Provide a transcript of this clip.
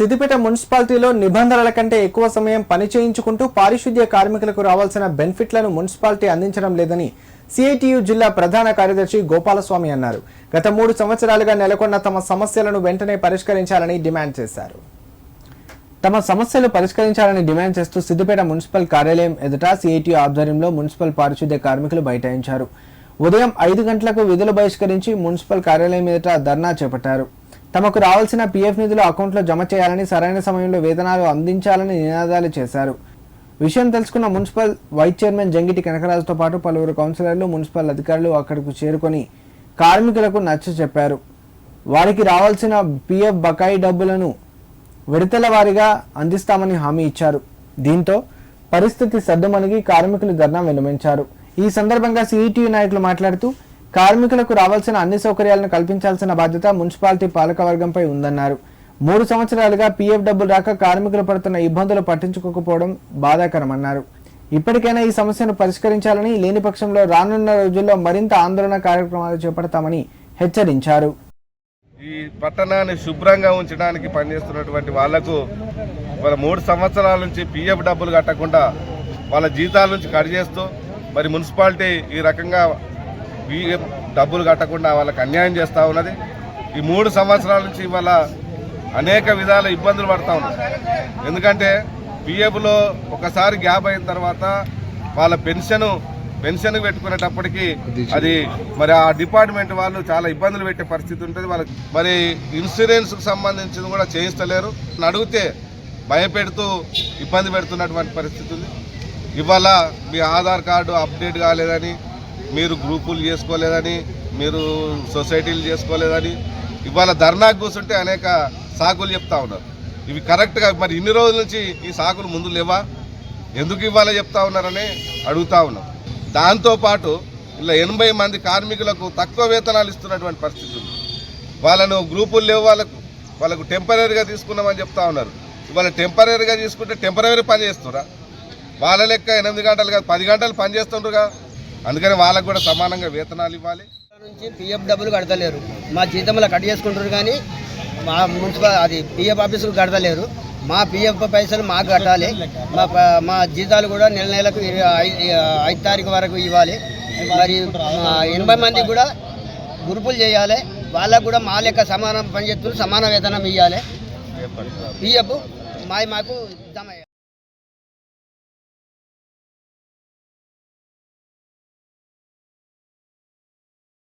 సిద్దిపేట మున్సిపాలిటీలో నిబంధనల కంటే ఎక్కువ సమయం పని చేయించుకుంటూ పారిశుద్ధ్య కార్మికులకు రావాల్సిన బెనిఫిట్లను మున్సిపాలిటీ అందించడం లేదని సిఐటియు జిల్లా ప్రధాన కార్యదర్శి గోపాలస్వామి అన్నారు. గత మూడు సంవత్సరాలుగా నెలకొన్న తమ సమస్యలను వెంటనే పరిష్కరించాలని డిమాండ్ చేశారు. తమ సమస్యలు పరిష్కరించాలని డిమాండ్ చేస్తూ సిద్దిపేట మున్సిపల్ కార్యాలయం ఎదుట సిఐటియు ఆధ్వర్యంలో మున్సిపల్ పారిశుద్ధ్య కార్మికులు బైఠాయించారు. ఉదయం ఐదు గంటలకు విధులు బహిష్కరించి మున్సిపల్ కార్యాలయం ఎదుట ధర్నా చేపట్టారు. తమకు రావాల్సిన పీఎఫ్ నిధులు అకౌంట్లో జమ చేయాలని సరైన సమయంలో వేతనాలు అందించాలని నినాదాలు చేశారు. విషయం తెలుసుకున్న మున్సిపల్ వైస్ చైర్మన్ జంగిటి కనకరాజుతో పాటు పలువురు కౌన్సిలర్లు మున్సిపల్ అధికారులు అక్కడకు చేరుకొని కార్మికులకు నచ్చ చెప్పారు. వారికి రావాల్సిన పీఎఫ్ బకాయి డబ్బులను విడతల వారీగా అందిస్తామని హామీ ఇచ్చారు. దీంతో పరిస్థితి సర్దుమణిగి కార్మికులు ధర్నా విలమించారు ఈ సందర్భంగా సిఇటియు నాయకులు మాట్లాడుతూ కార్మికులకు రావాల్సిన అన్ని సౌకర్యాలను కల్పించాల్సిన బాధ్యత మున్సిపాలిటీ పాలకవర్గంపై ఉందన్నారు. మూడు సంవత్సరాలుగా పీఎఫ్ డబ్బులు రాక కార్మికులు పడుతున్న ఇబ్బందులు పట్టించుకోకపోవడం బాధాకరమన్నారు. ఇప్పటికైనా ఈ సమస్యను పరిష్కరించాలని లేని పక్షంలో రానున్న రోజుల్లో మరింత ఆందోళన కార్యక్రమాలు చేపడతామని హెచ్చరించారు. ఈ పట్టణాన్ని శుభ్రంగా ఉంచడానికి పనిచేస్తున్నటువంటి వాళ్ళకు వాళ్ళ మూడు సంవత్సరాల నుంచి పిఎఫ్ డబ్బులు కట్టకుండా వాళ్ళ జీతాల నుంచి కట్ చేస్తూ మరి మున్సిపాలిటీ ఈ రకంగా డబ్బులు కట్టకుండా వాళ్ళకి అన్యాయం చేస్తూ ఉన్నది. ఈ మూడు సంవత్సరాల నుంచి ఇవాళ అనేక విధాల ఇబ్బందులు పడతా ఉన్నారు ఎందుకంటే పిఎఫ్లో ఒకసారి గ్యాప్ అయిన తర్వాత వాళ్ళ పెన్షన్ పెన్షన్ పెట్టుకునేటప్పటికి అది. మరి ఆ డిపార్ట్మెంట్ వాళ్ళు చాలా ఇబ్బందులు పెట్టే పరిస్థితి ఉంటుంది. వాళ్ళకి మరి ఇన్సూరెన్స్ సంబంధించింది కూడా చేయిస్తలేరు అడిగితే భయపెడుతూ ఇబ్బంది పెడుతున్నటువంటి పరిస్థితి ఉంది. ఇవాళ మీ ఆధార్ కార్డు అప్డేట్ కాలేదని మీరు గ్రూపులు చేసుకోలేదని మీరు సొసైటీలు చేసుకోలేదని ఇవాళ ధర్నాకు కూర్చుంటే అనేక సాకులు చెప్తా ఉన్నారు. ఇవి కరెక్ట్గా మరి ఇన్ని రోజుల నుంచి ఈ సాకులు ముందు లేవా? ఎందుకు ఇవ్వాలో చెప్తా ఉన్నారని అడుగుతా ఉన్నాం. దాంతోపాటు ఇలా ఎనభై మంది కార్మికులకు తక్కువ వేతనాలు ఇస్తున్నటువంటి పరిస్థితి ఉంది. వాళ్ళను గ్రూపులు లేవు వాళ్ళకు వాళ్ళకు టెంపరీగా తీసుకున్నామని చెప్తా ఉన్నారు. ఇవాళ టెంపరీగా తీసుకుంటే టెంపరీ పని చేస్తురా వాళ్ళ లెక్క ఎనిమిది గంటలు కాదు పది గంటలు పని చేస్తుండ్రుగా? అందుకని వాళ్ళకు కూడా సమానంగా వేతనాలు ఇవ్వాలి. నుంచి పిఎఫ్ డబ్బులు కడతలేరు. మా జీతంలో కట్ చేసుకుంటారు కానీ మా మున్సిపల్ అది పిఎఫ్ ఆఫీసుకు కడతలేరు. మా పిఎఫ్ పైసలు మాకు కట్టాలి. మా ప- మా జీతాలు కూడా నెల నెలకు ఐదు తారీఖు వరకు ఇవ్వాలి. మరి ఎనభై మందికి కూడా గ్రూపులు చేయాలి. వాళ్ళకు కూడా మా లెక్క సమానం పనిచేస్తున్నారు సమాన వేతనం ఇవ్వాలి. పిఎఫ్ మా మాకు జమ